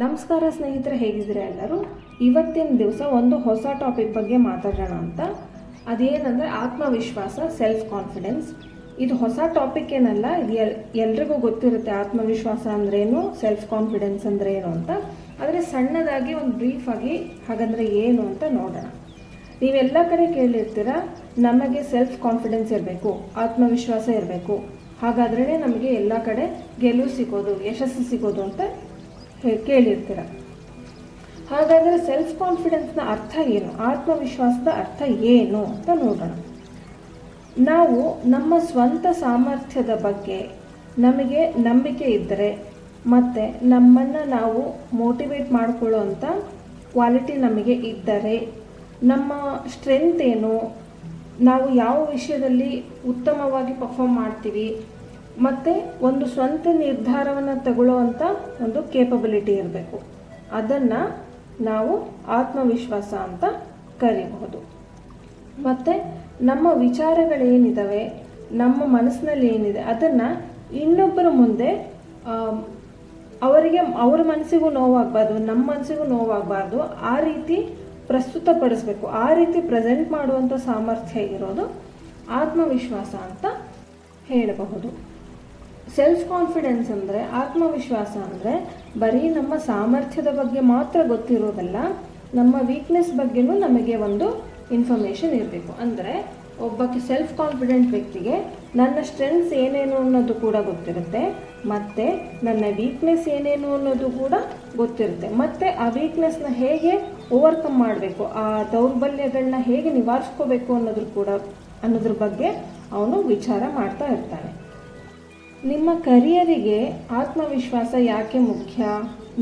ನಮಸ್ಕಾರ ಸ್ನೇಹಿತರೆ, ಹೇಗಿದ್ದೀರಾ ಎಲ್ಲರೂ? ಇವತ್ತಿನ ದಿವಸ ಒಂದು ಹೊಸ ಟಾಪಿಕ್ ಬಗ್ಗೆ ಮಾತಾಡೋಣ ಅಂತ. ಅದೇನಂದರೆ ಆತ್ಮವಿಶ್ವಾಸ ಸೆಲ್ಫ್ ಕಾನ್ಫಿಡೆನ್ಸ್ ಇದು ಹೊಸ ಟಾಪಿಕ್ ಏನಲ್ಲ, ಇದು ಎಲ್, ಎಲ್ರಿಗೂ ಗೊತ್ತಿರುತ್ತೆ ಆತ್ಮವಿಶ್ವಾಸ ಅಂದ್ರೇನು ಸೆಲ್ಫ್ ಕಾನ್ಫಿಡೆನ್ಸ್ ಅಂದ್ರೆ ಏನು ಅಂತ. ಆದರೆ ಸಣ್ಣದಾಗಿ ಒಂದು ಬ್ರೀಫಾಗಿ ಹಾಗಂದರೆ ಏನು ಅಂತ ನೋಡೋಣ. ನೀವೆಲ್ಲ ಕಡೆ ಕೇಳಿರ್ತೀರ, ನಮಗೆ ಸೆಲ್ಫ್ ಕಾನ್ಫಿಡೆನ್ಸ್ ಇರಬೇಕು, ಆತ್ಮವಿಶ್ವಾಸ ಇರಬೇಕು. ಹಾಗಾದ್ರೇ ನಮಗೆ ಎಲ್ಲ ಕಡೆ ಗೆಲುವು ಸಿಗೋದು, ಯಶಸ್ಸು ಸಿಗೋದು ಅಂತ ಕೇಳಿರ್ತೀರ. ಹಾಗಾದರೆ ಸೆಲ್ಫ್ ಕಾನ್ಫಿಡೆನ್ಸ್ನ ಅರ್ಥ ಏನು? ಆತ್ಮವಿಶ್ವಾಸದ ಅರ್ಥ ಏನು ಅಂತ ನೋಡೋಣ. ನಾವು ನಮ್ಮ ಸ್ವಂತ ಸಾಮರ್ಥ್ಯದ ಬಗ್ಗೆ ನಮಗೆ ನಂಬಿಕೆ ಇದ್ದರೆ ಮತ್ತು ನಮ್ಮನ್ನು ನಾವು ಮೋಟಿವೇಟ್ ಮಾಡಿಕೊಳ್ಳುವಂಥ ಕ್ವಾಲಿಟಿ ನಮಗೆ ಇದ್ದರೆ ನಮ್ಮ ಸ್ಟ್ರೆಂತ್ ಏನು? ನಾವು ಯಾವ ವಿಷಯದಲ್ಲಿ ಉತ್ತಮವಾಗಿ ಪರ್ಫಾರ್ಮ್ ಮಾಡ್ತೀವಿ? ಮತ್ತು ಒಂದು ಸ್ವಂತ ನಿರ್ಧಾರವನ್ನು ತಗೊಳ್ಳುವಂಥ ಒಂದು ಕೇಪಬಿಲಿಟಿ ಇರಬೇಕು. ಅದನ್ನು ನಾವು ಆತ್ಮವಿಶ್ವಾಸ ಅಂತ ಕರಿಬಹುದು. ಮತ್ತು ನಮ್ಮ ವಿಚಾರಗಳೇನಿದ್ದಾವೆ ನಮ್ಮ ಮನಸ್ಸಿನಲ್ಲಿ ಏನಿದೆ ಅದನ್ನು ಇನ್ನೊಬ್ಬರ ಮುಂದೆ ಅವರಿಗೆ, ಅವ್ರ ಮನಸ್ಸಿಗೂ ನೋವಾಗಬಾರ್ದು, ನಮ್ಮ ಮನಸ್ಸಿಗೂ ನೋವಾಗಬಾರ್ದು, ಆ ರೀತಿ ಪ್ರಸ್ತುತಪಡಿಸಬೇಕು. ಆ ರೀತಿ ಪ್ರೆಸೆಂಟ್ ಮಾಡುವಂಥ ಸಾಮರ್ಥ್ಯ ಇರೋದು ಆತ್ಮವಿಶ್ವಾಸ ಅಂತ ಹೇಳಬಹುದು. ಸೆಲ್ಫ್ ಕಾನ್ಫಿಡೆನ್ಸ್ ಅಂದರೆ, ಆತ್ಮವಿಶ್ವಾಸ ಅಂದರೆ, ಬರೀ ನಮ್ಮ ಸಾಮರ್ಥ್ಯದ ಬಗ್ಗೆ ಮಾತ್ರ ಗೊತ್ತಿರೋದಲ್ಲ, ನಮ್ಮ ವೀಕ್ನೆಸ್ ಬಗ್ಗೆನೂ ನಮಗೆ ಒಂದು ಇನ್ಫಾರ್ಮೇಷನ್ ಇರಬೇಕು. ಅಂದರೆ ಒಬ್ಬ ಸೆಲ್ಫ್ ಕಾನ್ಫಿಡೆಂಟ್ ವ್ಯಕ್ತಿಗೆ ನನ್ನ ಸ್ಟ್ರೆಂತ್ಸ್ ಏನೇನು ಅನ್ನೋದು ಕೂಡ ಗೊತ್ತಿರುತ್ತೆ, ಮತ್ತು ನನ್ನ ವೀಕ್ನೆಸ್ ಏನೇನು ಅನ್ನೋದು ಕೂಡ ಗೊತ್ತಿರುತ್ತೆ. ಮತ್ತು ಆ ವೀಕ್ನೆಸ್ನ ಹೇಗೆ ಓವರ್ಕಮ್ ಮಾಡಬೇಕು, ಆ ದೌರ್ಬಲ್ಯಗಳನ್ನ ಹೇಗೆ ನಿವಾರಿಸ್ಕೋಬೇಕು ಅನ್ನೋದ್ರ ಕೂಡ, ಅನ್ನೋದ್ರ ಬಗ್ಗೆ ಅವನು ವಿಚಾರ ಮಾಡ್ತಾ ಇರ್ತಾನೆ. ನಿಮ್ಮ ಕರಿಯರಿಗೆ ಆತ್ಮವಿಶ್ವಾಸ ಯಾಕೆ ಮುಖ್ಯ?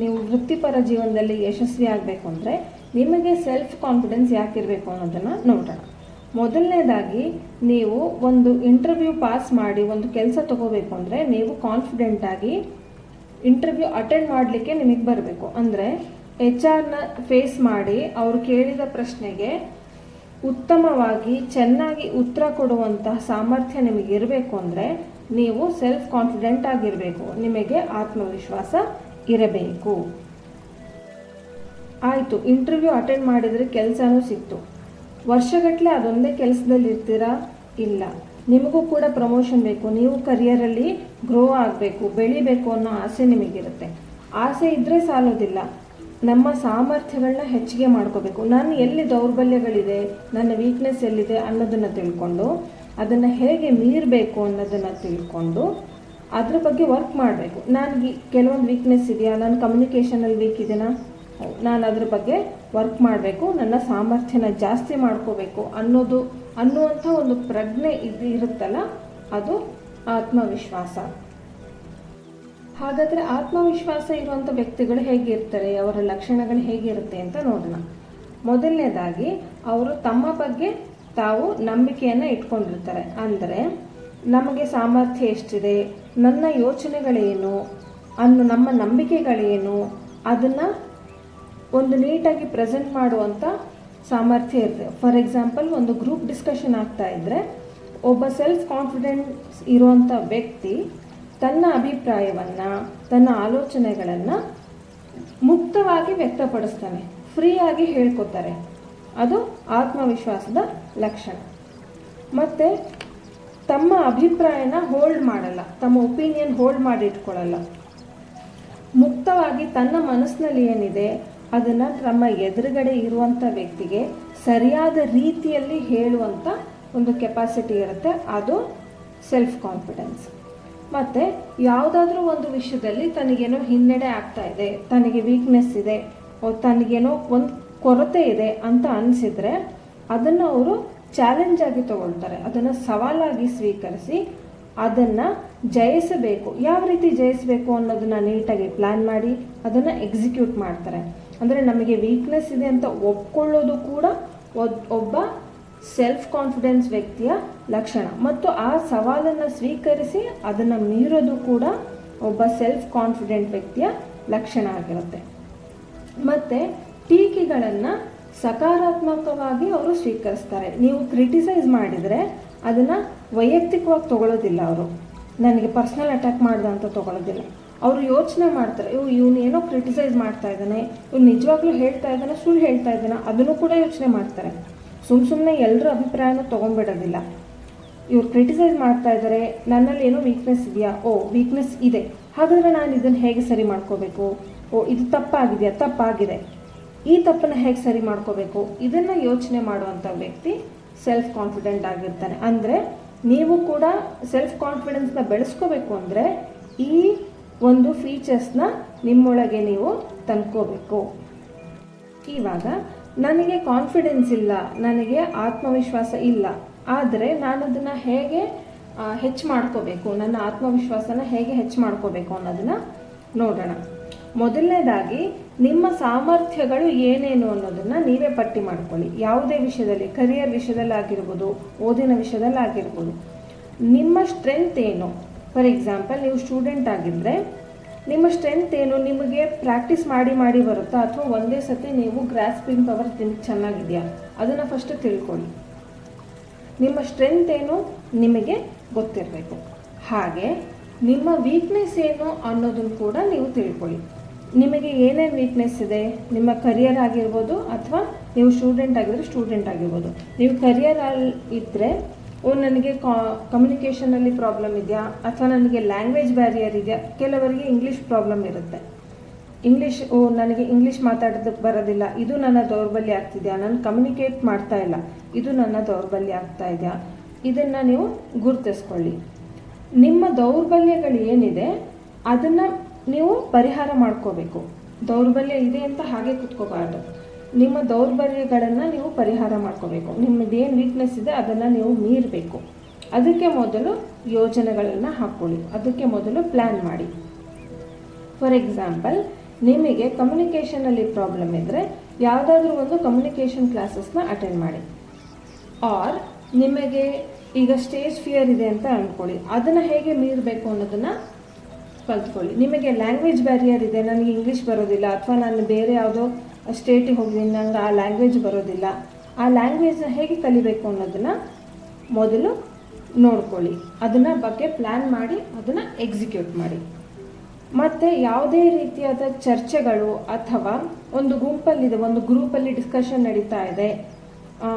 ನೀವು ವೃತ್ತಿಪರ ಜೀವನದಲ್ಲಿ ಯಶಸ್ವಿ ಆಗಬೇಕು ಅಂದರೆ ನಿಮಗೆ ಸೆಲ್ಫ್ ಕಾನ್ಫಿಡೆನ್ಸ್ ಯಾಕಿರಬೇಕು ಅನ್ನೋದನ್ನು ನೋಡೋಣ. ಮೊದಲನೇದಾಗಿ, ನೀವು ಒಂದು ಇಂಟರ್ವ್ಯೂ ಪಾಸ್ ಮಾಡಿ ಒಂದು ಕೆಲಸ ತಗೋಬೇಕು ಅಂದರೆ ನೀವು ಕಾನ್ಫಿಡೆಂಟಾಗಿ ಇಂಟರ್ವ್ಯೂ ಅಟೆಂಡ್ ಮಾಡಲಿಕ್ಕೆ ನಿಮಗೆ ಬರಬೇಕು. ಅಂದರೆ ಎಚ್ ಆರ್ನ ಫೇಸ್ ಮಾಡಿ ಅವರು ಕೇಳಿದ ಪ್ರಶ್ನೆಗೆ ಉತ್ತಮವಾಗಿ ಚೆನ್ನಾಗಿ ಉತ್ತರ ಕೊಡುವಂತಹ ಸಾಮರ್ಥ್ಯ ನಿಮಗೆ ಇರಬೇಕು ಅಂದರೆ ನೀವು ಸೆಲ್ಫ್ ಕಾನ್ಫಿಡೆಂಟ್ ಆಗಿರಬೇಕು. ನಿಮಗೆ ಆತ್ಮವಿಶ್ವಾಸ ಇರಬೇಕು. ಆಯಿತು ಇಂಟರ್ವ್ಯೂ ಅಟೆಂಡ್ ಮಾಡಿದರೆ ಕೆಲಸನೂ ಸಿಕ್ತು. ವರ್ಷಗಟ್ಟಲೆ ಅದೊಂದೇ ಕೆಲಸದಲ್ಲಿ ಇರ್ತೀರಾ? ಇಲ್ಲ. ನಿಮಗೂ ಕೂಡ ಪ್ರಮೋಷನ್ ಬೇಕು. ನೀವು ಕರಿಯರಲ್ಲಿ ಗ್ರೋ ಆಗಬೇಕು, ಬೆಳಿಬೇಕು ಅನ್ನೋ ಆಸೆ ನಿಮಗಿರುತ್ತೆ. ಆಸೆ ಇದ್ದರೆ ಸಾಲೋದಿಲ್ಲ. ನಮ್ಮ ಸಾಮರ್ಥ್ಯಗಳನ್ನ ಹೆಚ್ಚಿಗೆ ಮಾಡ್ಕೋಬೇಕು. ನಾನು ಎಲ್ಲಿ ದೌರ್ಬಲ್ಯಗಳಿದೆ, ನನ್ನ ವೀಕ್ನೆಸ್ ಎಲ್ಲಿದೆ ಅನ್ನೋದನ್ನು ತಿಳ್ಕೊಂಡು ಅದನ್ನು ಹೇಗೆ ಮೀರಬೇಕು ಅನ್ನೋದನ್ನು ತಿಳ್ಕೊಂಡು ಅದ್ರ ಬಗ್ಗೆ ವರ್ಕ್ ಮಾಡಬೇಕು. ನನಗೆ ಕೆಲವೊಂದು ವೀಕ್ನೆಸ್ ಇದೆಯಾ? ನಾನು ಕಮ್ಯುನಿಕೇಷನಲ್ಲಿ ವೀಕ್ ಇದೆಯಾ ನಾನು ಅದ್ರ ಬಗ್ಗೆ ವರ್ಕ್ ಮಾಡಬೇಕು, ನನ್ನ ಸಾಮರ್ಥ್ಯನ ಜಾಸ್ತಿ ಮಾಡ್ಕೋಬೇಕು ಅನ್ನೋದು, ಅನ್ನುವಂಥ ಒಂದು ಪ್ರಜ್ಞೆ ಇದು ಇರುತ್ತಲ್ಲ, ಅದು ಆತ್ಮವಿಶ್ವಾಸ. ಹಾಗಾದರೆ ಆತ್ಮವಿಶ್ವಾಸ ಇರುವಂಥ ವ್ಯಕ್ತಿಗಳು ಹೇಗಿರ್ತಾರೆ ಅವರ ಲಕ್ಷಣಗಳು ಹೇಗಿರುತ್ತೆ ಅಂತ ನೋಡೋಣ. ಮೊದಲನೇದಾಗಿ, ಅವರು ತಮ್ಮ ಬಗ್ಗೆ ತಾವು ನಂಬಿಕೆಯನ್ನು ಇಟ್ಕೊಂಡಿರ್ತಾರೆ. ಅಂದರೆ ನಮಗೆ ಸಾಮರ್ಥ್ಯ ಎಷ್ಟಿದೆ? ನನ್ನ ಯೋಚನೆಗಳೇನು? ಅನ್ನು ನಮ್ಮ ನಂಬಿಕೆಗಳೇನು? ಅದನ್ನು ಒಂದು ನೀಟಾಗಿ ಪ್ರೆಸೆಂಟ್ ಮಾಡುವಂಥ ಸಾಮರ್ಥ್ಯ ಇರುತ್ತೆ. ಫಾರ್ ಎಕ್ಸಾಂಪಲ್, ಒಂದು ಗ್ರೂಪ್ ಡಿಸ್ಕಷನ್ ಆಗ್ತಾ ಇದ್ದರೆ ಒಬ್ಬ ಸೆಲ್ಫ್ ಕಾನ್ಫಿಡೆನ್ಸ್ ಇರುವಂಥ ವ್ಯಕ್ತಿ ತನ್ನ ಅಭಿಪ್ರಾಯವನ್ನು, ತನ್ನ ಆಲೋಚನೆಗಳನ್ನು ಮುಕ್ತವಾಗಿ ವ್ಯಕ್ತಪಡಿಸ್ತಾನೆ. ಫ್ರೀಯಾಗಿ ಹೇಳ್ಕೊತಾರೆ ಅದು ಆತ್ಮವಿಶ್ವಾಸದ ಲಕ್ಷಣ. ಮತ್ತು ತಮ್ಮ ಅಭಿಪ್ರಾಯನ ಹೋಲ್ಡ್ ಮಾಡಲ್ಲ, ತಮ್ಮ ಒಪಿನಿಯನ್ ಹೋಲ್ಡ್ ಮಾಡಿ ಇಟ್ಕೊಳ್ಳಲ್ಲ ಮುಕ್ತವಾಗಿ ತನ್ನ ಮನಸ್ಸಿನಲ್ಲಿ ಏನಿದೆ, ಅದನ್ನು ತಮ್ಮ ಎದುರುಗಡೆ ಇರುವಂಥ ವ್ಯಕ್ತಿಗೆ ಸರಿಯಾದ ರೀತಿಯಲ್ಲಿ ಹೇಳುವಂಥ ಒಂದು ಕೆಪಾಸಿಟಿ ಇರುತ್ತೆ, ಅದು ಸೆಲ್ಫ್ ಕಾನ್ಫಿಡೆನ್ಸ್ ಮತ್ತು ಯಾವುದಾದ್ರೂ ಒಂದು ವಿಷಯದಲ್ಲಿ ತನಗೇನೋ ಹಿನ್ನಡೆ ಆಗ್ತಾ ಇದೆ, ತನಗೆ ವೀಕ್ನೆಸ್ ಇದೆ ತನಗೇನೋ ಒಂದು ಕೊರತೆ ಇದೆ ಅಂತ ಅನಿಸಿದರೆ ಅದನ್ನು ಅವರು ಚಾಲೆಂಜ್ ಆಗಿ ತಗೊಳ್ತಾರೆ. ಅದನ್ನು ಸವಾಲಾಗಿ ಸ್ವೀಕರಿಸಿ ಅದನ್ನು ಜಯಿಸಬೇಕು. ಯಾವ ರೀತಿ ಜಯಿಸಬೇಕು ಅನ್ನೋದನ್ನ ನೀಟಾಗಿ ಪ್ಲ್ಯಾನ್ ಮಾಡಿ ಅದನ್ನು ಎಕ್ಸಿಕ್ಯೂಟ್ ಮಾಡ್ತಾರೆ. ಅಂದರೆ ನಮಗೆ ವೀಕ್ನೆಸ್ ಇದೆ ಅಂತ ಒಪ್ಕೊಳ್ಳೋದು ಕೂಡ ಒಬ್ಬ ಸೆಲ್ಫ್ ಕಾನ್ಫಿಡೆನ್ಸ್ ವ್ಯಕ್ತಿಯ ಲಕ್ಷಣ. ಮತ್ತು ಆ ಸವಾಲನ್ನು ಸ್ವೀಕರಿಸಿ ಅದನ್ನು ಮೀರೋದು ಕೂಡ ಒಬ್ಬ ಸೆಲ್ಫ್ ಕಾನ್ಫಿಡೆಂಟ್ ವ್ಯಕ್ತಿಯ ಲಕ್ಷಣ ಆಗಿರುತ್ತೆ. ಮತ್ತು ಟೀಕೆಗಳನ್ನು ಸಕಾರಾತ್ಮಕವಾಗಿ ಅವರು ಸ್ವೀಕರಿಸ್ತಾರೆ. ನೀವು ಕ್ರಿಟಿಸೈಸ್ ಮಾಡಿದರೆ ಅದನ್ನು ವೈಯಕ್ತಿಕವಾಗಿ ತಗೊಳ್ಳೋದಿಲ್ಲ ಅವರು. ನನಗೆ ಪರ್ಸ್ನಲ್ ಅಟ್ಯಾಕ್ ಮಾಡ್ದ ಅಂತ ತಗೊಳ್ಳೋದಿಲ್ಲ. ಅವರು ಯೋಚನೆ ಮಾಡ್ತಾರೆ ಇವು ಇವನು ಏನೋ ಕ್ರಿಟಿಸೈಸ್ ಮಾಡ್ತಾ ಇದ್ದಾನೆ, ಇವ್ನು ನಿಜವಾಗ್ಲೂ ಹೇಳ್ತಾ ಇದ್ದಾನೆ, ಸುಳ್ಳು ಹೇಳ್ತಾ ಇದ್ದಾನೆ, ಅದನ್ನು ಕೂಡ ಯೋಚನೆ ಮಾಡ್ತಾರೆ. ಸುಮ್ಮ ಸುಮ್ಮನೆ ಎಲ್ಲರ ಅಭಿಪ್ರಾಯನೂ ತೊಗೊಂಡ್ಬಿಡೋದಿಲ್ಲ. ಇವ್ರು ಕ್ರಿಟಿಸೈಸ್ ಮಾಡ್ತಾ ಇದ್ದಾರೆ ನನ್ನಲ್ಲಿ ಏನೋ ವೀಕ್ನೆಸ್ ಇದೆಯಾ? ಓ ವೀಕ್ನೆಸ್ ಇದೆ. ಹಾಗಾದರೆ ನಾನು ಇದನ್ನು ಹೇಗೆ ಸರಿ ಮಾಡ್ಕೋಬೇಕು? ಓ, ಇದು ತಪ್ಪಾಗಿದೆಯಾ? ತಪ್ಪಾಗಿದೆ. ಈ ತಪ್ಪನ್ನು ಹೇಗೆ ಸರಿ ಮಾಡ್ಕೋಬೇಕು? ಇದನ್ನು ಯೋಚನೆ ಮಾಡುವಂಥ ವ್ಯಕ್ತಿ ಸೆಲ್ಫ್ ಕಾನ್ಫಿಡೆಂಟ್ ಆಗಿರ್ತಾನೆ. ಅಂದರೆ ನೀವು ಕೂಡ ಸೆಲ್ಫ್ ಕಾನ್ಫಿಡೆನ್ಸ್ನ ಬೆಳೆಸ್ಕೋಬೇಕು ಅಂದರೆ ಈ ಒಂದು ಫೀಚರ್ಸ್ನ ನಿಮ್ಮೊಳಗೆ ನೀವು ತಂದ್ಕೋಬೇಕು. ಇವಾಗ ನನಗೆ ಕಾನ್ಫಿಡೆನ್ಸ್ ಇಲ್ಲ, ನನಗೆ ಆತ್ಮವಿಶ್ವಾಸ ಇಲ್ಲ, ಆದರೆ ನಾನು ಅದನ್ನು ಹೇಗೆ ಹೆಚ್ಚು ಮಾಡ್ಕೋಬೇಕು, ನನ್ನ ಆತ್ಮವಿಶ್ವಾಸನ ಹೇಗೆ ಹೆಚ್ಚು ಮಾಡ್ಕೋಬೇಕು ಅನ್ನೋದನ್ನ ನೋಡೋಣ. ಮೊದಲನೇದಾಗಿ ನಿಮ್ಮ ಸಾಮರ್ಥ್ಯಗಳು ಏನೇನು ಅನ್ನೋದನ್ನ ನೀವೇ ಪಟ್ಟಿ ಮಾಡ್ಕೊಳ್ಳಿ. ಯಾವುದೇ ವಿಷಯದಲ್ಲಿ ಕರಿಯರ್ ವಿಷಯದಲ್ಲಾಗಿರ್ಬೋದು, ಓದಿನ ವಿಷಯದಲ್ಲಾಗಿರ್ಬೋದು. ನಿಮ್ಮ ಸ್ಟ್ರೆಂತ್ ಏನು? ಫಾರ್ ಎಕ್ಸಾಂಪಲ್ ನೀವು ಸ್ಟೂಡೆಂಟ್ ಆಗಿದ್ದರೆ ನಿಮ್ಮ ಸ್ಟ್ರೆಂತ್ ಏನು? ನಿಮಗೆ ಪ್ರಾಕ್ಟೀಸ್ ಮಾಡಿ ಮಾಡಿ ಬರುತ್ತಾ? ಅಥವಾ ಒಂದೇ ಸತಿ ನೀವು ಗ್ರಾಸ್ಪಿಂಗ್ ಪವರ್ ಚೆನ್ನಾಗಿದೆಯಾ? ಅದನ್ನು ಫಸ್ಟ್ ತಿಳ್ಕೊಳ್ಳಿ. ನಿಮ್ಮ ಸ್ಟ್ರೆಂತ್ ಏನು? ನಿಮಗೆ ಗೊತ್ತಿರಬೇಕು. ಹಾಗೆ, ನಿಮ್ಮ ವೀಕ್ನೆಸ್ ಏನು ಅನ್ನೋದನ್ನು ಕೂಡ ನೀವು ತಿಳ್ಕೊಳ್ಳಿ. ನಿಮಗೆ ಏನೇನು ವೀಕ್ನೆಸ್ ಇದೆ? ನಿಮ್ಮ ಕರಿಯರ್ ಆಗಿರ್ಬೋದು ಅಥವಾ ನೀವು ಸ್ಟೂಡೆಂಟ್ ಆಗಿದ್ರೆ ಸ್ಟೂಡೆಂಟ್ ಆಗಿರ್ಬೋದು. ನೀವು ಕರಿಯರ್ ಅಲ್ಲಿ ಇದ್ದರೆ ಓ, ನನಗೆ ಕಮ್ಯುನಿಕೇಷನಲ್ಲಿ ಪ್ರಾಬ್ಲಮ್ ಇದೆಯಾ? ಅಥವಾ ನನಗೆ ಲ್ಯಾಂಗ್ವೇಜ್ ಬ್ಯಾರಿಯರ್ ಇದೆಯಾ? ಕೆಲವರಿಗೆ ಇಂಗ್ಲೀಷ್ ಪ್ರಾಬ್ಲಮ್ ಇರುತ್ತೆ. ಇಂಗ್ಲೀಷ್ ಓ, ನನಗೆ ಇಂಗ್ಲೀಷ್ ಮಾತಾಡೋದಕ್ಕೆ ಬರೋದಿಲ್ಲ. ಇದು ನನ್ನ ದೌರ್ಬಲ್ಯ ಆಗ್ತಿದೆಯಾ? ನಾನು ಕಮ್ಯುನಿಕೇಟ್ ಮಾಡ್ತಾ ಇಲ್ಲ. ಇದು ನನ್ನ ದೌರ್ಬಲ್ಯ ಆಗ್ತಾ ಇದೆಯಾ? ಇದನ್ನು ನೀವು ಗುರುತಿಸ್ಕೊಳ್ಳಿ. ನಿಮ್ಮ ದೌರ್ಬಲ್ಯಗಳು ಏನಿದೆ? ಅದನ್ನು ನೀವು ಪರಿಹಾರ ಮಾಡ್ಕೋಬೇಕು. ದೌರ್ಬಲ್ಯ ಇದೆ ಅಂತ ಹಾಗೆ ಕುತ್ಕೋಬಾರ್ದು. ನಿಮ್ಮ ದೌರ್ಬಲ್ಯಗಳನ್ನು ನೀವು ಪರಿಹಾರ ಮಾಡ್ಕೋಬೇಕು. ನಿಮ್ಮದೇನು ವೀಕ್ನೆಸ್ ಇದೆ ಅದನ್ನು ನೀವು ಮೀರಬೇಕು. ಅದಕ್ಕೆ ಮೊದಲು ಯೋಜನೆಗಳನ್ನು ಹಾಕ್ಕೊಳ್ಳಿ ಅದಕ್ಕೆ ಮೊದಲು ಪ್ಲ್ಯಾನ್ ಮಾಡಿ. ಫಾರ್ ಎಕ್ಸಾಂಪಲ್ ನಿಮಗೆ ಕಮ್ಯುನಿಕೇಷನಲ್ಲಿ ಪ್ರಾಬ್ಲಮ್ ಇದ್ದರೆ ಯಾವುದಾದ್ರೂ ಒಂದು ಕಮ್ಯುನಿಕೇಷನ್ ಕ್ಲಾಸಸ್ನ ಅಟೆಂಡ್ ಮಾಡಿ. ಆರ್ ನಿಮಗೆ ಈಗ ಸ್ಟೇಜ್ ಫಿಯರ್ ಇದೆ ಅಂತ ಅಂದ್ಕೊಳ್ಳಿ ಅದನ್ನು ಹೇಗೆ ಮೀರಬೇಕು ಅನ್ನೋದನ್ನು ಕಲ್ತ್ಕೊಳ್ಳಿ. ನಿಮಗೆ ಲ್ಯಾಂಗ್ವೇಜ್ ಬ್ಯಾರಿಯರ್ ಇದೆ ನನಗೆ ಇಂಗ್ಲೀಷ್ ಬರೋದಿಲ್ಲ ಅಥವಾ ನಾನು ಬೇರೆ ಯಾವುದೋ ಸ್ಟೇಟಿಗೆ ಹೋಗಿದ್ದೀನಿ ನನಗೆ ಆ ಲ್ಯಾಂಗ್ವೇಜ್ ಬರೋದಿಲ್ಲ. ಆ ಲ್ಯಾಂಗ್ವೇಜ್ನ ಹೇಗೆ ಕಲಿಬೇಕು ಅನ್ನೋದನ್ನು ಮೊದಲು ನೋಡ್ಕೊಳ್ಳಿ. ಅದನ್ನು ಬಗ್ಗೆ ಪ್ಲ್ಯಾನ್ ಮಾಡಿ ಅದನ್ನು ಎಕ್ಸಿಕ್ಯೂಟ್ ಮಾಡಿ. ಮತ್ತು ಯಾವುದೇ ರೀತಿಯಾದ ಚರ್ಚೆಗಳು ಅಥವಾ ಒಂದು ಗುಂಪಲ್ಲಿದೆ ಒಂದು ಗ್ರೂಪಲ್ಲಿ ಡಿಸ್ಕಷನ್ ನಡೀತಾ ಇದೆ ಆ,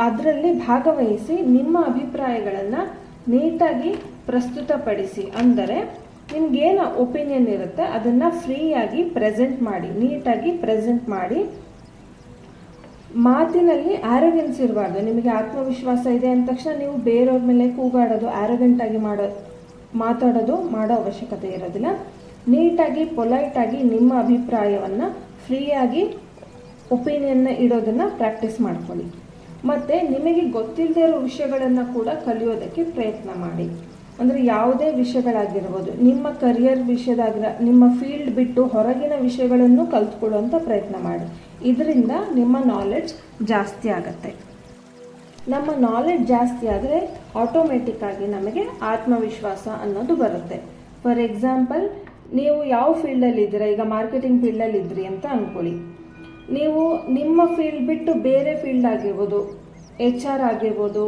ಅದರಲ್ಲಿ ಭಾಗವಹಿಸಿ ನಿಮ್ಮ ಅಭಿಪ್ರಾಯಗಳನ್ನು ನೀಟಾಗಿ ಪ್ರಸ್ತುತಪಡಿಸಿ. ಅಂದರೆ ನಿಮ್ಗೇನು ಒಪಿನಿಯನ್ ಇರುತ್ತೆ, ಅದನ್ನು ಫ್ರೀಯಾಗಿ ಪ್ರೆಸೆಂಟ್ ಮಾಡಿ, ನೀಟಾಗಿ ಪ್ರೆಸೆಂಟ್ ಮಾಡಿ. ಮಾತಿನಲ್ಲಿ ಆ್ಯರೋಗೆನ್ಸ್ ಇರಬಾರ್ದು ನಿಮಗೆ ಆತ್ಮವಿಶ್ವಾಸ ಇದೆ ಅಂದ ತಕ್ಷಣ ನೀವು ಬೇರೆಯವ್ರ ಮೇಲೆ ಕೂಗಾಡೋದು ಆ್ಯರೋಗೆಂಟಾಗಿ ಮಾಡೋ, ಮಾತಾಡೋದು ಮಾಡೋ ಅವಶ್ಯಕತೆ ಇರೋದಿಲ್ಲ. ನೀಟಾಗಿ, ಪೊಲೈಟಾಗಿ ನಿಮ್ಮ ಅಭಿಪ್ರಾಯವನ್ನು ಫ್ರೀಯಾಗಿ ಒಪಿನಿಯನ್ನ ಇಡೋದನ್ನು ಪ್ರಾಕ್ಟೀಸ್ ಮಾಡ್ಕೊಳ್ಳಿ. ಮತ್ತು ನಿಮಗೆ ಗೊತ್ತಿಲ್ಲದೆ ಇರೋ ವಿಷಯಗಳನ್ನು ಕೂಡ ಕಲಿಯೋದಕ್ಕೆ ಪ್ರಯತ್ನ ಮಾಡಿ. ಅಂದರೆ ಯಾವುದೇ ವಿಷಯಗಳಾಗಿರ್ಬೋದು, ನಿಮ್ಮ ಕರಿಯರ್ ವಿಷಯದಾಗಿರ, ನಿಮ್ಮ ಫೀಲ್ಡ್ ಬಿಟ್ಟು ಹೊರಗಿನ ವಿಷಯಗಳನ್ನು ಕಲ್ತ್ಕೊಳ್ಳುವಂಥ ಪ್ರಯತ್ನ ಮಾಡಿ. ಇದರಿಂದ ನಿಮ್ಮ ನಾಲೆಡ್ಜ್ ಜಾಸ್ತಿ ಆಗುತ್ತೆ. ನಮ್ಮ ನಾಲೆಡ್ಜ್ ಜಾಸ್ತಿ ಆದರೆ ಆಟೋಮೆಟಿಕ್ಕಾಗಿ ನಮಗೆ ಆತ್ಮವಿಶ್ವಾಸ ಅನ್ನೋದು ಬರುತ್ತೆ. ಫಾರ್ ಎಕ್ಸಾಂಪಲ್ ನೀವು ಯಾವ ಫೀಲ್ಡಲ್ಲಿ ಇದ್ದೀರಾ ಈಗ ಮಾರ್ಕೆಟಿಂಗ್ ಫೀಲ್ಡಲ್ಲಿ ಇದ್ರಿ ಅಂತ ಅಂದ್ಕೊಳ್ಳಿ ನೀವು ನಿಮ್ಮ ಫೀಲ್ಡ್ ಬಿಟ್ಟು ಬೇರೆ ಫೀಲ್ಡ್ ಆಗಿರ್ಬೋದು ಎಚ್ ಆರ್ ಆಗಿರ್ಬೋದು,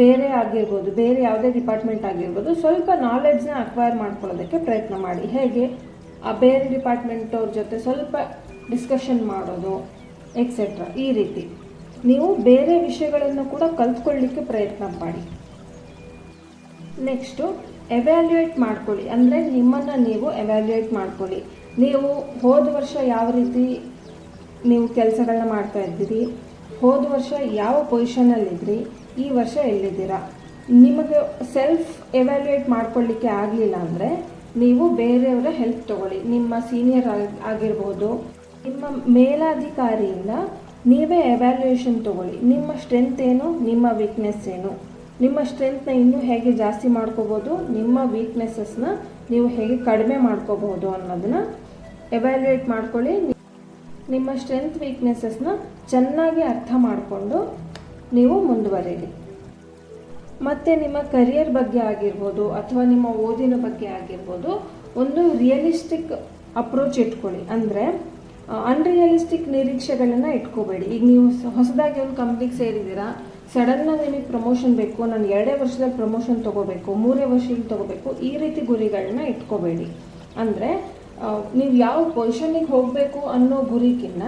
ಬೇರೆ ಆಗಿರ್ಬೋದು, ಬೇರೆ ಯಾವುದೇ ಡಿಪಾರ್ಟ್ಮೆಂಟ್ ಆಗಿರ್ಬೋದು, ಸ್ವಲ್ಪ ನಾಲೆಡ್ಜ್ನ ಅಕ್ವೈರ್ ಮಾಡ್ಕೊಳ್ಳೋದಕ್ಕೆ ಪ್ರಯತ್ನ ಮಾಡಿ. ಹೇಗೆ? ಆ ಬೇರೆ ಡಿಪಾರ್ಟ್ಮೆಂಟ್ ಅವ್ರ ಜೊತೆ ಸ್ವಲ್ಪ ಡಿಸ್ಕಷನ್ ಮಾಡೋದು ಎಕ್ಸೆಟ್ರಾ ಈ ರೀತಿ. ನೀವು ಬೇರೆ ವಿಷಯಗಳನ್ನು ಕೂಡ ಕಲ್ತ್ಕೊಳ್ಳಿಕ್ಕೆ ಪ್ರಯತ್ನ ಮಾಡಿ. ನೆಕ್ಸ್ಟು ಎವ್ಯಾಲ್ಯೂಯೇಟ್ ಮಾಡ್ಕೊಳ್ಳಿ. ಅಂದರೆ ನಿಮ್ಮನ್ನು ನೀವು ಎವ್ಯಾಲ್ಯೂಯೇಟ್ ಮಾಡ್ಕೊಳ್ಳಿ. ನೀವು ಹೋದ ವರ್ಷ ಯಾವ ರೀತಿ ನೀವು ಕೆಲಸಗಳನ್ನ ಮಾಡ್ತಾ ಇದ್ದೀರಿ, ಹೋದ ವರ್ಷ ಯಾವ ಪೊಸಿಷನಲ್ಲಿದ್ದಿರಿ ಈ ವರ್ಷ ಎಲ್ಲಿದ್ದೀರಾ? ನಿಮಗೆ ಸೆಲ್ಫ್ ಎವ್ಯಾಲ್ಯೂಯೇಟ್ ಮಾಡ್ಕೊಳ್ಳಿಕ್ಕೆ ಆಗಲಿಲ್ಲ ಅಂದರೆ ನೀವು ಬೇರೆಯವರ ಹೆಲ್ಪ್ ತಗೊಳ್ಳಿ. ನಿಮ್ಮ ಸೀನಿಯರ್ ಆಗಿರ್ಬೋದು, ನಿಮ್ಮ ಮೇಲಾಧಿಕಾರಿಯಿಂದ ನೀವೇ ಎವ್ಯಾಲ್ಯೂಯೇಷನ್ ತಗೊಳ್ಳಿ. ನಿಮ್ಮ ಸ್ಟ್ರೆಂತ್ ಏನು, ನಿಮ್ಮ ವೀಕ್ನೆಸ್ ಏನು? ನಿಮ್ಮ ಸ್ಟ್ರೆಂತ್ನ ಇನ್ನೂ ಹೇಗೆ ಜಾಸ್ತಿ ಮಾಡ್ಕೋಬೋದು, ನಿಮ್ಮ ವೀಕ್ನೆಸಸ್ನ ನೀವು ಹೇಗೆ ಕಡಿಮೆ ಮಾಡ್ಕೋಬಹುದು ಅನ್ನೋದನ್ನ ಎವ್ಯಾಲ್ಯೂಯೇಟ್ ಮಾಡ್ಕೊಳ್ಳಿ. ನಿಮ್ಮ ಸ್ಟ್ರೆಂತ್ ವೀಕ್ನೆಸಸ್ನ ಚೆನ್ನಾಗಿ ಅರ್ಥ ಮಾಡಿಕೊಂಡು ನೀವು ಮುಂದುವರೀರಿ. ಮತ್ತು ನಿಮ್ಮ ಕರಿಯರ್ ಬಗ್ಗೆ ಆಗಿರ್ಬೋದು ಅಥವಾ ನಿಮ್ಮ ಓದಿನ ಬಗ್ಗೆ ಆಗಿರ್ಬೋದು ಒಂದು ರಿಯಲಿಸ್ಟಿಕ್ ಅಪ್ರೋಚ್ ಇಟ್ಕೊಳ್ಳಿ. ಅಂದರೆ ಅನ್ರಿಯಲಿಸ್ಟಿಕ್ ನಿರೀಕ್ಷೆಗಳನ್ನು ಇಟ್ಕೋಬೇಡಿ. ಈಗ ನೀವು ಹೊಸದಾಗಿ ಒಂದು ಕಂಪ್ನಿಗೆ ಸೇರಿದ್ದೀರಾ ಸಡನ್ನಾಗಿ ನಿಮಗೆ ಪ್ರಮೋಷನ್ ಬೇಕು, ನಾನು ಎರಡೇ ವರ್ಷದಲ್ಲಿ ಪ್ರಮೋಷನ್ ತೊಗೋಬೇಕು, ಮೂರೇ ವರ್ಷದಲ್ಲಿ ತೊಗೋಬೇಕು, ಈ ರೀತಿ ಗುರಿಗಳನ್ನ ಇಟ್ಕೋಬೇಡಿ. ಅಂದರೆ ನೀವು ಯಾವ ಪೊಸಿಷನಿಗೆ ಹೋಗಬೇಕು ಅನ್ನೋ ಗುರಿಗಿನ್ನ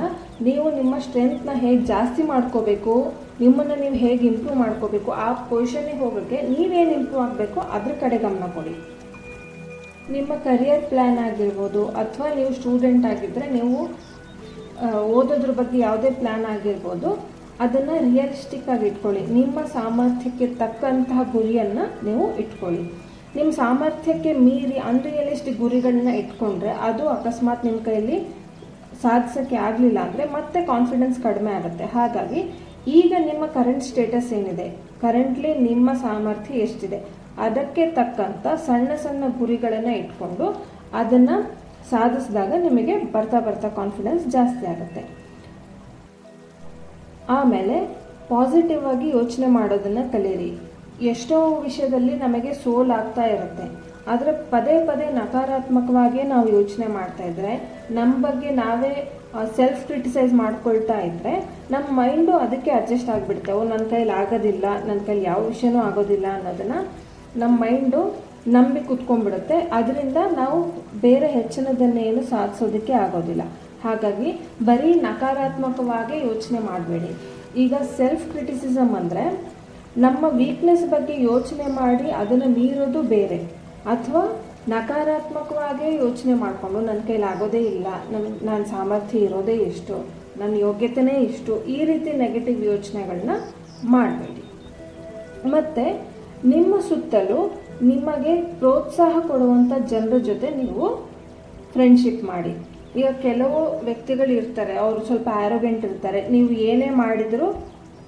ನೀವು ನಿಮ್ಮ ಸ್ಟ್ರೆಂತ್ನ ಹೇಗೆ ಜಾಸ್ತಿ ಮಾಡ್ಕೋಬೇಕು, ನಿಮ್ಮನ್ನು ನೀವು ಹೇಗೆ ಇಂಪ್ರೂವ್ ಮಾಡ್ಕೋಬೇಕು, ಆ ಪೊಸಿಷನಿಗೆ ಹೋಗೋಕ್ಕೆ ನೀವೇನು ಇಂಪ್ರೂವ್ ಆಗಬೇಕು ಅದ್ರ ಕಡೆ ಗಮನ ಕೊಡಿ. ನಿಮ್ಮ ಕರಿಯರ್ ಪ್ಲ್ಯಾನ್ ಆಗಿರ್ಬೋದು ಅಥವಾ ನೀವು ಸ್ಟೂಡೆಂಟ್ ಆಗಿದ್ದರೆ ನೀವು ಓದೋದ್ರ ಬಗ್ಗೆ ಯಾವುದೇ ಪ್ಲ್ಯಾನ್ ಆಗಿರ್ಬೋದು, ಅದನ್ನು ರಿಯಲಿಸ್ಟಿಕ್ ಆಗಿ ಇಟ್ಕೊಳ್ಳಿ. ನಿಮ್ಮ ಸಾಮರ್ಥ್ಯಕ್ಕೆ ತಕ್ಕಂತಹ ಗುರಿಯನ್ನು ನೀವು ಇಟ್ಕೊಳ್ಳಿ. ನಿಮ್ಮ ಸಾಮರ್ಥ್ಯಕ್ಕೆ ಮೀರಿ ಅನ್ರಿಯಲಿಸ್ಟಿಕ್ ಗುರಿಗಳನ್ನ ಇಟ್ಕೊಂಡ್ರೆ ಅದು ಅಕಸ್ಮಾತ್ ನಿಮ್ಮ ಕೈಯಲ್ಲಿ ಸಾಧಿಸೋಕ್ಕೆ ಆಗಲಿಲ್ಲ ಅಂದರೆ ಮತ್ತೆ ಕಾನ್ಫಿಡೆನ್ಸ್ ಕಡಿಮೆ ಆಗುತ್ತೆ. ಹಾಗಾಗಿ ಈಗ ನಿಮ್ಮ ಕರೆಂಟ್ ಸ್ಟೇಟಸ್ ಏನಿದೆ? ಕರೆಂಟ್ಲಿ ನಿಮ್ಮ ಸಾಮರ್ಥ್ಯ ಎಷ್ಟಿದೆ? ಅದಕ್ಕೆ ತಕ್ಕಂಥ ಸಣ್ಣ ಸಣ್ಣ ಗುರಿಗಳನ್ನು ಇಟ್ಕೊಂಡು ಅದನ್ನು ಸಾಧಿಸಿದಾಗ ನಿಮಗೆ ಬರ್ತಾ ಬರ್ತಾ ಕಾನ್ಫಿಡೆನ್ಸ್ ಜಾಸ್ತಿ ಆಗುತ್ತೆ. ಆಮೇಲೆ ಪಾಸಿಟಿವ್ ಆಗಿ ಯೋಚನೆ ಮಾಡೋದನ್ನು ಕಲೀರಿ ಎಷ್ಟೋ ವಿಷಯದಲ್ಲಿ ನಮಗೆ ಸೋಲಾಗ್ತಾ ಇರುತ್ತೆ. ಆದರೆ ಪದೇ ಪದೇ ನಕಾರಾತ್ಮಕವಾಗಿ ನಾವು ಯೋಚನೆ ಮಾಡ್ತಾ ಇದ್ರೆ ನಮ್ಮ ಬಗ್ಗೆ ನಾವೇ ಸೆಲ್ಫ್ ಕ್ರಿಟಿಸೈಸ್ ಮಾಡ್ಕೊಳ್ತಾ ಇದ್ರೆ ನಮ್ಮ ಮೈಂಡು ಅದಕ್ಕೆ ಅಡ್ಜಸ್ಟ್ ಆಗಿಬಿಡುತ್ತೆ. ಓ ನನ್ನ ಕೈಲಿ ಆಗೋದಿಲ್ಲ ನನ್ನ ಕೈಲಿ ಯಾವ ವಿಷಯನೂ ಆಗೋದಿಲ್ಲ ಅನ್ನೋದನ್ನು ನಮ್ಮ ಮೈಂಡು ನಂಬಿ ಕುತ್ಕೊಂಡ್ಬಿಡುತ್ತೆ. ಅದರಿಂದ ನಾವು ಬೇರೆ ಹೆಚ್ಚಿನದನ್ನೇನು ಸಾಧಿಸೋದಕ್ಕೆ ಆಗೋದಿಲ್ಲ. ಹಾಗಾಗಿ ಬರೀ ನಕಾರಾತ್ಮಕವಾಗಿ ಯೋಚನೆ ಮಾಡಬೇಡಿ. ಈಗ ಸೆಲ್ಫ್ ಕ್ರಿಟಿಸಿಸಮ್ ಅಂದರೆ ನಮ್ಮ ವೀಕ್ನೆಸ್ ಬಗ್ಗೆ ಯೋಚನೆ ಮಾಡಿ ಅದನ್ನು ಮೀರೋದು ಬೇರೆ. ಅಥವಾ ನಕಾರಾತ್ಮಕವಾಗೇ ಯೋಚನೆ ಮಾಡಿಕೊಂಡು ನನ್ನ ಕೈಲಿ ಆಗೋದೇ ಇಲ್ಲ ನನ್ನ ನನ್ನ ಸಾಮರ್ಥ್ಯ ಇರೋದೇ ಇಷ್ಟು ನನ್ನ ಯೋಗ್ಯತೆನೇ ಇಷ್ಟು, ಈ ರೀತಿ ನೆಗೆಟಿವ್ ಯೋಚನೆಗಳನ್ನ ಮಾಡಬೇಡಿ. ಮತ್ತು ನಿಮ್ಮ ಸುತ್ತಲೂ ನಿಮಗೆ ಪ್ರೋತ್ಸಾಹ ಕೊಡುವಂಥ ಜನರ ಜೊತೆ ನೀವು ಫ್ರೆಂಡ್ಶಿಪ್ ಮಾಡಿ. ಈಗ ಕೆಲವು ವ್ಯಕ್ತಿಗಳು ಇರ್ತಾರೆ ಅವರು ಸ್ವಲ್ಪ ಆ್ಯರೋಗೆಂಟ್ ಇರ್ತಾರೆ, ನೀವು ಏನೇ ಮಾಡಿದರೂ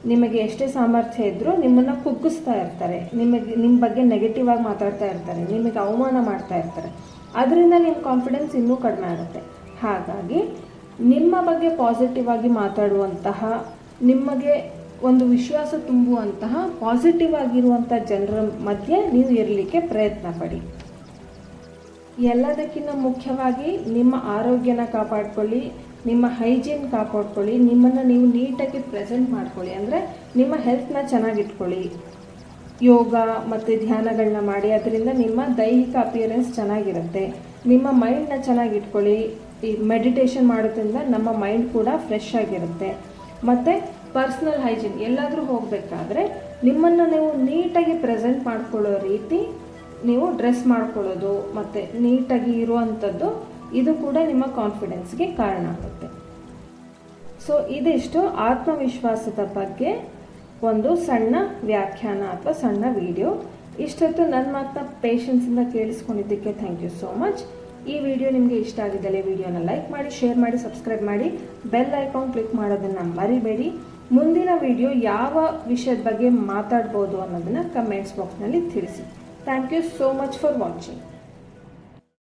ನಿಮಗೆ ಎಷ್ಟೇ ಸಾಮರ್ಥ್ಯ ಇದ್ದರೂ ನಿಮ್ಮನ್ನು ಕುಗ್ಗಿಸ್ತಾ ಇರ್ತಾರೆ. ನಿಮಗೆ ನಿಮ್ಮ ಬಗ್ಗೆ ನೆಗೆಟಿವ್ ಆಗಿ ಮಾತಾಡ್ತಾ ಇರ್ತಾರೆ. ನಿಮಗೆ ಅವಮಾನ ಮಾಡ್ತಾ ಇರ್ತಾರೆ. ಅದರಿಂದ ನಿಮ್ಮ ಕಾನ್ಫಿಡೆನ್ಸ್ ಇನ್ನೂ ಕಡಿಮೆ ಆಗುತ್ತೆ. ಹಾಗಾಗಿ ನಿಮ್ಮ ಬಗ್ಗೆ ಪಾಸಿಟಿವ್ ಆಗಿ ಮಾತಾಡುವಂತಹ, ನಿಮಗೆ ಒಂದು ವಿಶ್ವಾಸ ತುಂಬುವಂತಹ ಪಾಸಿಟಿವ್ ಆಗಿರುವಂಥ ಜನರ ಮಧ್ಯೆ ನೀವು ಇರಲಿಕ್ಕೆ ಪ್ರಯತ್ನ ಪಡಿ. ಎಲ್ಲದಕ್ಕಿಂತ ಮುಖ್ಯವಾಗಿ ನಿಮ್ಮ ಆರೋಗ್ಯನ ಕಾಪಾಡ್ಕೊಳ್ಳಿ. ನಿಮ್ಮ ಹೈಜೀನ್ ಕಾಪಾಡ್ಕೊಳ್ಳಿ, ನಿಮ್ಮನ್ನು ನೀವು ನೀಟಾಗಿ ಪ್ರೆಸೆಂಟ್ ಮಾಡ್ಕೊಳ್ಳಿ. ಅಂದರೆ ನಿಮ್ಮ ಹೆಲ್ತ್ನ ಚೆನ್ನಾಗಿಟ್ಕೊಳ್ಳಿ. ಯೋಗ ಮತ್ತು ಧ್ಯಾನಗಳನ್ನ ಮಾಡಿ, ಅದರಿಂದ ನಿಮ್ಮ ದೈಹಿಕ ಅಪಿಯರೆನ್ಸ್ ಚೆನ್ನಾಗಿರುತ್ತೆ. ನಿಮ್ಮ ಮೈಂಡ್ನ ಚೆನ್ನಾಗಿಟ್ಕೊಳ್ಳಿ. ಈ ಮೆಡಿಟೇಷನ್ ಮಾಡೋದ್ರಿಂದ ನಮ್ಮ ಮೈಂಡ್ ಕೂಡ ಫ್ರೆಶ್ ಆಗಿರುತ್ತೆ. ಮತ್ತು ಪರ್ಸ್ನಲ್ ಹೈಜೀನ್ ಎಲ್ಲಾದರೂ ಹೋಗಬೇಕಾದ್ರೆ ನಿಮ್ಮನ್ನು ನೀವು ನೀಟಾಗಿ ಪ್ರೆಸೆಂಟ್ ಮಾಡ್ಕೊಳ್ಳೋ ರೀತಿ ನೀವು ಡ್ರೆಸ್ ಮಾಡ್ಕೊಳ್ಳೋದು, ಮತ್ತು ನೀಟಾಗಿ ಇರುವಂಥದ್ದು ಇದು ಕೂಡ ನಿಮ್ಮ ಕಾನ್ಫಿಡೆನ್ಸ್ಗೆ ಕಾರಣ ಆಗುತ್ತೆ. ಸೊ ಇದಿಷ್ಟು ಆತ್ಮವಿಶ್ವಾಸದ ಬಗ್ಗೆ ಒಂದು ಸಣ್ಣ ವ್ಯಾಖ್ಯಾನ ಅಥವಾ ಸಣ್ಣ ವಿಡಿಯೋ. ಇಷ್ಟೊತ್ತು ನನ್ನ ಮಾತನ್ನ ಪೇಷನ್ಸಿಂದ ಕೇಳಿಸ್ಕೊಂಡಿದ್ದಕ್ಕೆ ಥ್ಯಾಂಕ್ ಯು ಸೋ ಮಚ್ ಈ ವಿಡಿಯೋ ನಿಮಗೆ ಇಷ್ಟ ಆಗಿದ್ದಲ್ಲಿ ವಿಡಿಯೋನ ಲೈಕ್ ಮಾಡಿ, ಶೇರ್ ಮಾಡಿ, ಸಬ್ಸ್ಕ್ರೈಬ್ ಮಾಡಿ. ಬೆಲ್ ಐಕಾನ್ ಕ್ಲಿಕ್ ಮಾಡೋದನ್ನು ಮರಿಬೇಡಿ. ಮುಂದಿನ ವಿಡಿಯೋ ಯಾವ ವಿಷಯದ ಬಗ್ಗೆ ಮಾತಾಡ್ಬೋದು ಅನ್ನೋದನ್ನು ಕಮೆಂಟ್ಸ್ ಬಾಕ್ಸ್ನಲ್ಲಿ ತಿಳಿಸಿ. Thank you so much for watching